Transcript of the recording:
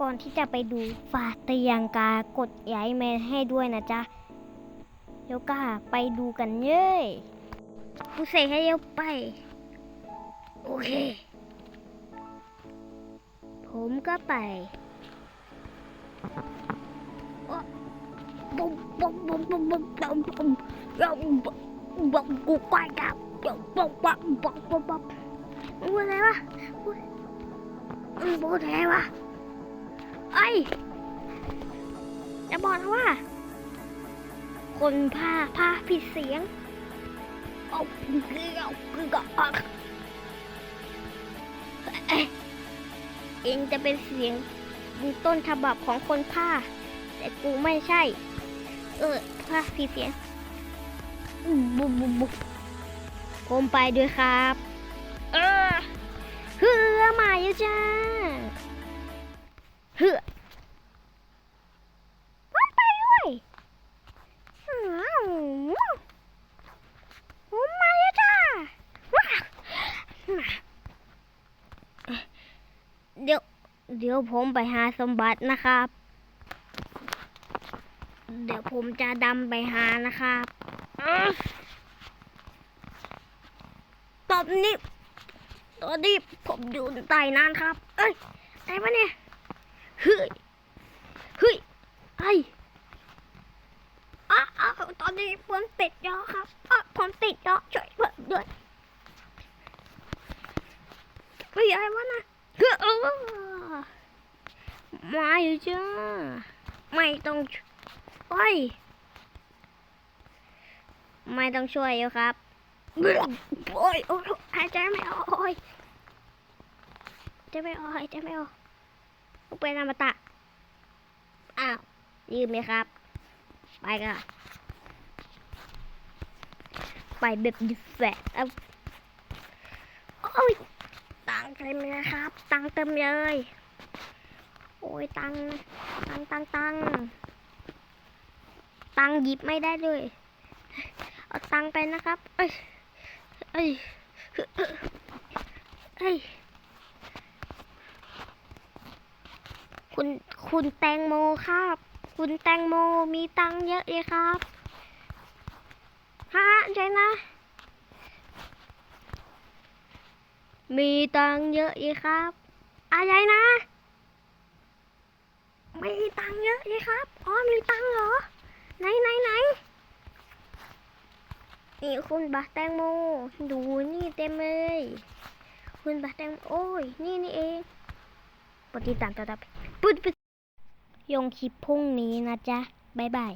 ก่อนที่จะไปดูฝากเตะยังกากดไลค์แมนให้ด้วยนะจ๊ะเดี๋ยวก็ไปดูกันเย้ยกูเสกให้เร็วไป โอเค ผมก็ไปบุ้มบุ้มบุ้มบุ้มบุ้มบุ้มบุ้มบุ้มบุ้มบุ้มกูไปกับบุ้มบุ้มบุ้มบุ้มบุ้มบุ้มมึงพูดอะไรวะพูดมึงพูดอะไรวะ ไอ้ยจะบอกนะว่า คนพาพาผิดเสียงเอาเกลียวเกลียวออกเอ๊ะเองจะเป็นเสียงต้นฉบับของคนพาแต่กูไม่ใช่ เออพาผิดเสียงบุบบุบบุบผมไปด้วยครับ เออเฮือมาอยู่จ้าเฮือผมไปด้วยอ้าวผมมาอยู่จ้าว้าวเดี๋ยว เดี๋ยวผมไปหาสมบัตินะครับ เดี๋ยวผมจะดำไปหานะครับอื้อตอนนี้ตอนนี้ผมอยู่ใต้น้ำครับ เอ้ยอะไรวะเนี่ย เฮ้ย เฮ้ย ไอ้อ้าวอ้าวตอนนี้ผมติดยอครับอ้าวผมติดยอช่วยผมด้วยเฮ้ยอะไรวะนะเฮ้ยเออ มาอยู่จ้าไม่ต้องโอ้ยไม่ต้องช่วยอยู่ครับโอ้ยโอ้ยหายใจไม่ออกโอ้ยหายใจไม่ออกหายใจไม่ออกกูเป็นอมตะอ้าวยืมไหมครับ ไปกันไปแบบดิแฟตเอาโอ้ยตังค์เต็มเลยนะครับ ตังเต็มเลย อ้ยตังตังตังตังตังหยิบไม่ได้เลยเอาตังไปนะครับ เอ้ย เอ้ย เอ้ย คุณ คุณแตงโมครับ คุณแตงโมมีตังเยอะเลยครับฮะใช่นะ มีตังเยอะเลยครับ อะไรนะ ไม่มีตังเยอะเลยครับอ๋อมีตังเหรอ ไหนไหนไหนนี่คุณบักแตงโม ดูนี่เต็มเลย คุณบักแตงโอ้ย นี่นี่เองปฏิดตามต่อไปปุ๊ดปุ๊ดยงคลิปพรุ่งนี้นะจ๊ะ บ๊ายบาย